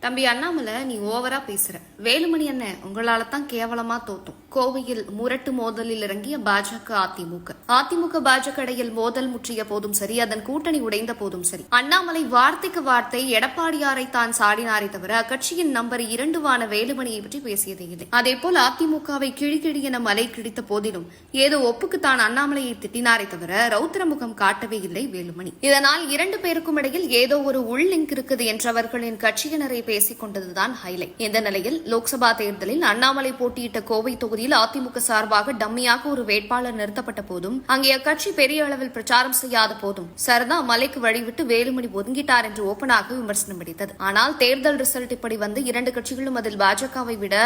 தம்பி அண்ணாமலை நீ ஓவரா பேசுற. வேலுமணி அண்ணன் உங்களால தான் கேவலமா தோத்தும். கோவையில் முரட்டு மோதலில் இறங்கிய பாஜக அதிமுக. அதிமுக பாஜக இடையில் மோதல் முற்றிய போதும் சரி அதன் கூட்டணி உடைந்த போதும் சரி. அண்ணாமலை வார்த்தைக்கு வார்த்தை எடப்பாடியாரை தான் சாடினாரே தவிர அக்கட்சியின் நம்பர் இரண்டுவான வேலுமணியை பற்றி பேசியதே இல்லை. அதேபோல் அதிமுகவை கிழிகிழி என மலை கிழித்த போதிலும் ஏதோ ஒப்புக்கு தான் அண்ணாமலையை திட்டினாரை தவிர ரௌத்திரமுகம் காட்டவே இல்லை வேலுமணி. இதனால் இரண்டு பேருக்கும் இடையில் ஏதோ ஒரு உள் லிங்க் இருக்குது என்றவர்களின் கட்சியினரை பேசிக் கொண்டதுதான் ஹைலைட். இந்த நிலையில் லோக்சபா தேர்தலில் அண்ணாமலை போட்டியிட்ட கோவை தொகுதி தொகுதியில் அதிமுக சார்பாக டம்மியாக ஒரு வேட்பாளர் நிறுத்தப்பட்ட போதும் அங்கே அக்கட்சி பெரிய அளவில் பிரச்சாரம் செய்யாத போதும் சரதா மலைக்கு வழிவிட்டு வேலுமணி ஒதுங்கிட்டார் என்று ஓபனாக விமர்சனம் அடித்தது ஆனால் தேர்தல் ரிசல்ட் இப்படி வந்து இரண்டு கட்சிகளும் அதில் பாஜகவை விட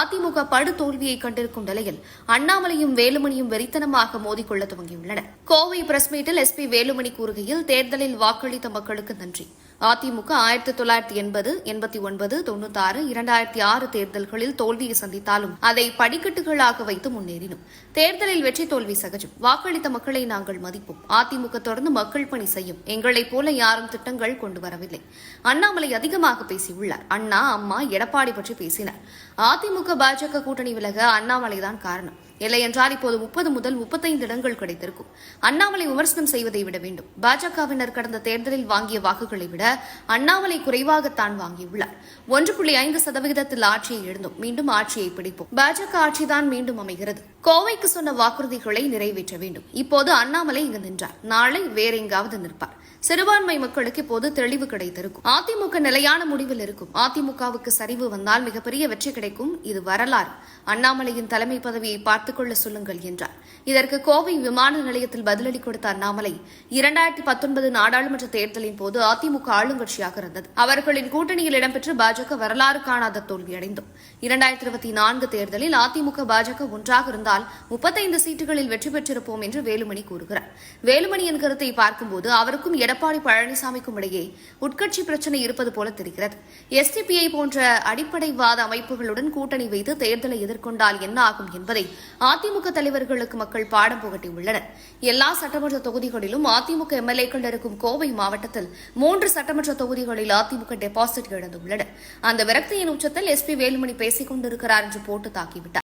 அதிமுக படு தோல்வியை கண்டிருக்கும் நிலையில் அண்ணாமலையும் வேலுமணியும் வெறித்தனமாக மோதிக்கொள்ள துவங்கியுள்ளனர். கோவை பிரஸ் மீட்டில் எஸ்பி வேலுமணி கூறுகையில் தேர்தலில் வாக்களித்த மக்களுக்கு நன்றி. அதிமுக ஆயிரத்தி தொள்ளாயிரத்தி எண்பது எண்பத்தி ஒன்பது தொண்ணூத்தி ஆறு இரண்டாயிரத்தி ஆறு தேர்தல்களில் தோல்வியை சந்தித்தாலும் அதை படிக்கட்டு படிக்கட்டுகளாக வைத்து முன்னேறினோம். தேர்தலில் வெற்றி தோல்வி சகஜம். வாக்களித்த மக்களை நாங்கள் மதிப்போம். அதிமுக தொடர்ந்து மக்கள் பணி செய்யும். எங்களைப் போல யாரும் திட்டங்கள் கொண்டு வரவில்லை. அண்ணாமலை அதிகமாக பேசியுள்ளார். அண்ணா அம்மா எடப்பாடி பற்றி பேசினார். அதிமுக பாஜக கூட்டணி விலக அண்ணாமலைதான் காரணம். இல்லை என்றால் இப்போது முப்பது முதல் முப்பத்தைந்து இடங்கள் கிடைத்திருக்கும். அண்ணாமலை விமர்சனம் செய்வதை விட வேண்டும். பாஜகவினர் கடந்த தேர்தலில் வாங்கிய வாக்குகளை விட அண்ணாமலை குறைவாகத்தான் வாங்கியுள்ளார். ஒன்று புள்ளி ஐந்து சதவிகிதத்தில் ஆட்சியை எழுந்தோம். மீண்டும் ஆட்சியை பிடிப்போம். பாஜக ஆட்சிதான் மீண்டும் அமைகிறது. கோவைக்கு சொன்ன வாக்குறுதிகளை நிறைவேற்ற வேண்டும். இப்போது அண்ணாமலை இங்கு நின்றார். நாளை வேறெங்காவது நிற்பார். சிறுபான்மை மக்களுக்கு இப்போது தெளிவு கிடைத்திருக்கும். அதிமுக நிலையான முடிவில் இருக்கும். அதிமுகவுக்கு சரிவு வந்தால் மிகப்பெரிய வெற்றி கிடைக்கும். இது வரலாறு. அண்ணாமலையின் தலைமை பதவியை பார்த்துக் கொள்ள சொல்லுங்கள் என்றார். இதற்கு கோவை விமான நிலையத்தில் பதிலடி கொடுத்த அண்ணாமலை இரண்டாயிரத்தி பத்தொன்பது நாடாளுமன்ற தேர்தலின் போது அதிமுக ஆளுங்கட்சியாக இருந்தது. அவர்களின் கூட்டணியில் இடம்பெற்று பாஜக வரலாறு காணாத தோல்வியடைந்தோம். இரண்டாயிரத்தி இருபத்தி நான்கு தேர்தலில் அதிமுக பாஜக ஒன்றாக இருந்தால் முப்பத்தைந்து சீட்டுகளில் வெற்றி பெற்றிருப்போம் என்று வேலுமணி கூறுகிறார். வேலுமணியின் கருத்தை பார்க்கும்போது அவருக்கும் எடப்பாடி பழனிசாமிக்கும் இடையே உட்கட்சி பிரச்சனை இருப்பது போல தெரிகிறது. எஸ்டிபிஐ போன்ற அடிப்படைவாத அமைப்புகளுடன் கூட்டணி வைத்து தேர்தலை எதிர்கொண்டால் என்ன ஆகும் என்பதை அதிமுக தலைவர்களுக்கு மக்கள் பாடம் புகட்டியுள்ளனர். எல்லா சட்டமன்ற தொகுதிகளிலும் அதிமுக எம்எல்ஏக்கள் இருக்கும் கோவை மாவட்டத்தில் மூன்று சட்டமன்ற தொகுதிகளில் அதிமுக டெபாசிட் இழந்துள்ளனர். அந்த விரக்தியின் உச்சத்தில் எஸ் பி வேலுமணி பேசிக் கொண்டிருக்கிறார் என்று போட்டு தாக்கிவிட்டார்.